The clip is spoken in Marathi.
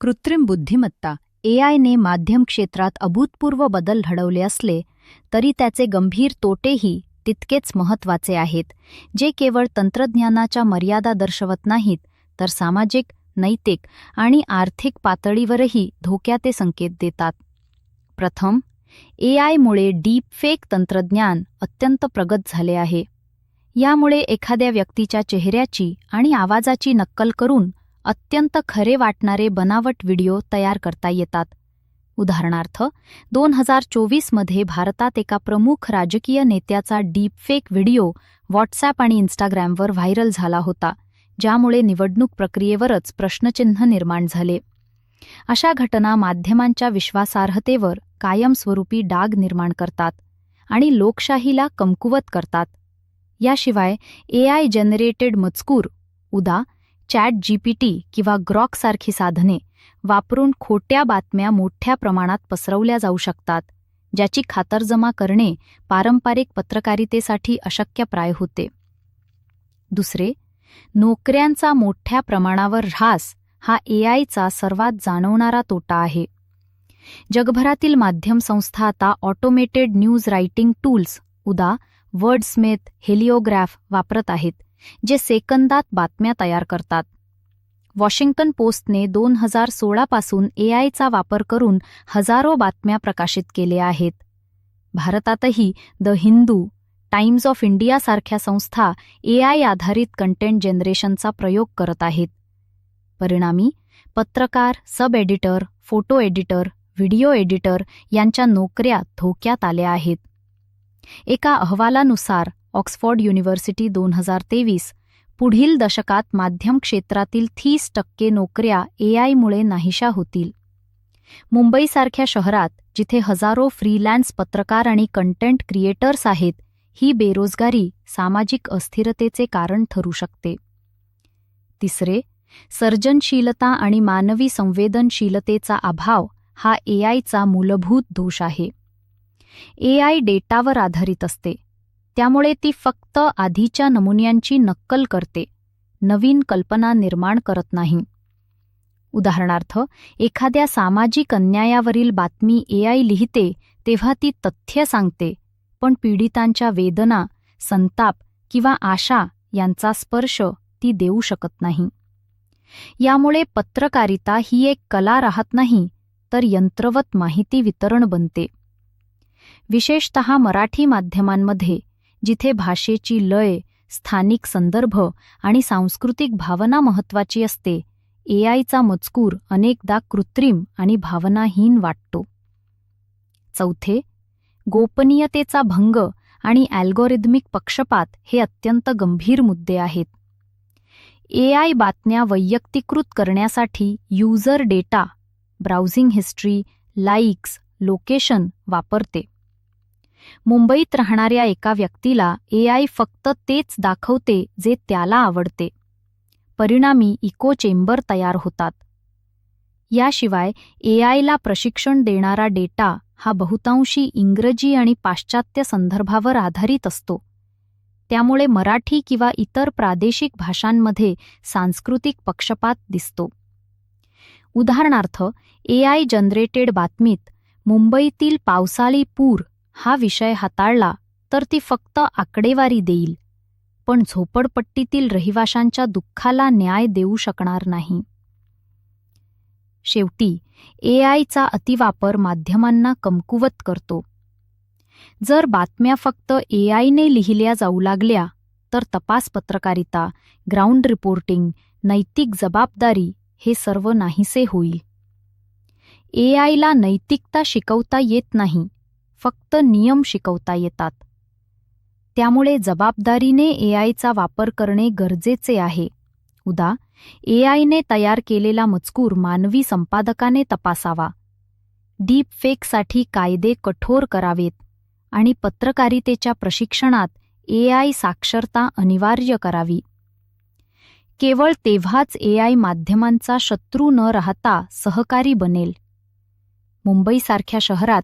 कृत्रिम बुद्धिमत्ता एआयने माध्यम क्षेत्रात अभूतपूर्व बदल घडवले असले तरी त्याचे गंभीर तोटेही तितकेच महत्त्वाचे आहेत जे केवळ तंत्रज्ञानाच्या मर्यादा दर्शवत नाहीत तर सामाजिक नैतिक आणि आर्थिक पातळीवरही धोक्याचे संकेत देतात. प्रथम एआयमुळे डीपफेक तंत्रज्ञान अत्यंत प्रगत झाले आहे. यामुळे एखाद्या व्यक्तीच्या चेहऱ्याची आणि आवाजाची नक्कल करून अत्यंत खरे वाटणारे बनावट व्हिडिओ तयार करता येतात. उदाहरणार्थ दोन हजार चोवीसमध्ये भारतात एका प्रमुख राजकीय नेत्याचा डीपफेक व्हिडिओ व्हॉट्सॲप आणि इन्स्टाग्रॅमवर व्हायरल झाला होता ज्यामुळे निवडणूक प्रक्रियेवरच प्रश्नचिन्ह निर्माण झाले. अशा घटना माध्यमांच्या विश्वासार्हतेवर कायमस्वरूपी डाग निर्माण करतात आणि लोकशाहीला कमकुवत करतात. याशिवाय एआय जनरेटेड मजकूर उदा चॅट जीपीटी किंवा ग्रॉकसारखी साधने वापरून खोट्या बातम्या मोठ्या प्रमाणात पसरवल्या जाऊ शकतात ज्याची खातरजमा करणे पारंपरिक पत्रकारितेसाठी अशक्यप्राय होते. दुसरे नोकऱ्यांचा मोठ्या प्रमाणावर ऱ्हास हा एआयचा सर्वात जाणवणारा तोटा आहे. जगभरातील माध्यम संस्था आता ऑटोमेटेड न्यूज रायटिंग टूल्स उदा वर्डस्मिथ हेलिओग्राफ वापरत आहेत. जे सेकंदात बातम्या तयार करतात. वॉशिंग्टन पोस्टने दोन हजार सोळापासून एआयचा वापर करून हजारो बातम्या प्रकाशित केल्या आहेत. भारतातही द हिंदू टाइम्स ऑफ इंडियासारख्या संस्था एआय आधारित कंटेंट जनरेशनचा प्रयोग करत आहेत. परिणामी पत्रकार sub editor photo editor video editor यांच्या नोकऱ्या धोक्यात आल्या आहेत. एका अहवालानुसार ऑक्सफोर्ड युनिव्हर्सिटी दोन हजार तेवीस. पुढील दशकात माध्यम क्षेत्रातील तीस टक्के नोकऱ्या एआयमुळे नाहीशा होतील. मुंबईसारख्या शहरात जिथे हजारो फ्रीलॅन्स पत्रकार आणि कंटेंट क्रिएटर्स आहेत ही बेरोजगारी सामाजिक अस्थिरतेचे कारण ठरू शकते. तिसरे सर्जनशीलता आणि मानवी संवेदनशीलतेचा अभाव हा एआयचा मूलभूत दोष आहे. एआय डेटावर आधारित असते. त्यामुळे ती फक्त आधीच्या नमुन्यांची नक्कल करते. नवीन कल्पना निर्माण करत नाही. उदाहरणार्थ एखाद्या सामाजिक अन्यायावरील बातमी एआय लिहिते तेव्हा ती तथ्य सांगते. पण पीडितांच्या वेदना संताप किंवा आशा यांचा स्पर्श ती देऊ शकत नाही. यामुळे पत्रकारिता ही एक कला राहत नाही तर यंत्रवत माहिती वितरण बनते. विशेषत मराठी माध्यमांमध्ये जिथे भाषेची लय स्थानिक संदर्भ आणि सांस्कृतिक भावना महत्वाची असते. एआयचा मजकूर अनेकदा कृत्रिम आणि भावनाहीन वाटतो. चौथे गोपनीयतेचा भंग आणि अल्गोरिदमिक पक्षपात हे अत्यंत गंभीर मुद्दे आहेत. एआय बातम्या वैयक्तिकृत करण्यासाठी user data browsing history likes location वापरते. मुंबईत राहणाऱ्या एका व्यक्तीला एआय फक्त तेच दाखवते जे त्याला आवडते. परिणामी इको चेंबर तयार होतात. याशिवाय एआयला प्रशिक्षण देणारा डेटा हा बहुतांशी इंग्रजी आणि पाश्चात्य संदर्भावर आधारित असतो. त्यामुळे मराठी किंवा इतर प्रादेशिक भाषांमध्ये सांस्कृतिक पक्षपात दिसतो. उदाहरणार्थ एआय जनरेटेड बातमीत मुंबईतील पावसाळी पूर हा विषय हाताळला तर ती फक्त आकडेवारी देईल. पण झोपडपट्टीतील रहिवाशांच्या दुःखाला न्याय देऊ शकणार नाही. शेवटी ए आयचा अतिवापर माध्यमांना कमकुवत करतो. जर बातम्या फक्त ए आयने लिहिल्या जाऊ लागल्या तर तपास पत्रकारिता ग्राउंड रिपोर्टिंग नैतिक जबाबदारी हे सर्व नाहीसे होईल. ए आयला नैतिकता शिकवता येत नाही फक्त नियम शिकवता येतात. त्यामुळे जबाबदारीने एआयचा वापर करणे गरजेचे आहे. उदा एआयने तयार केलेला मजकूर मानवी संपादकाने तपासावा. डीप फेकसाठी कायदे कठोर करावेत आणि पत्रकारितेच्या प्रशिक्षणात एआय साक्षरता अनिवार्य करावी. केवळ तेव्हाच एआय माध्यमांचा शत्रू न राहता सहकारी बनेल. मुंबईसारख्या शहरात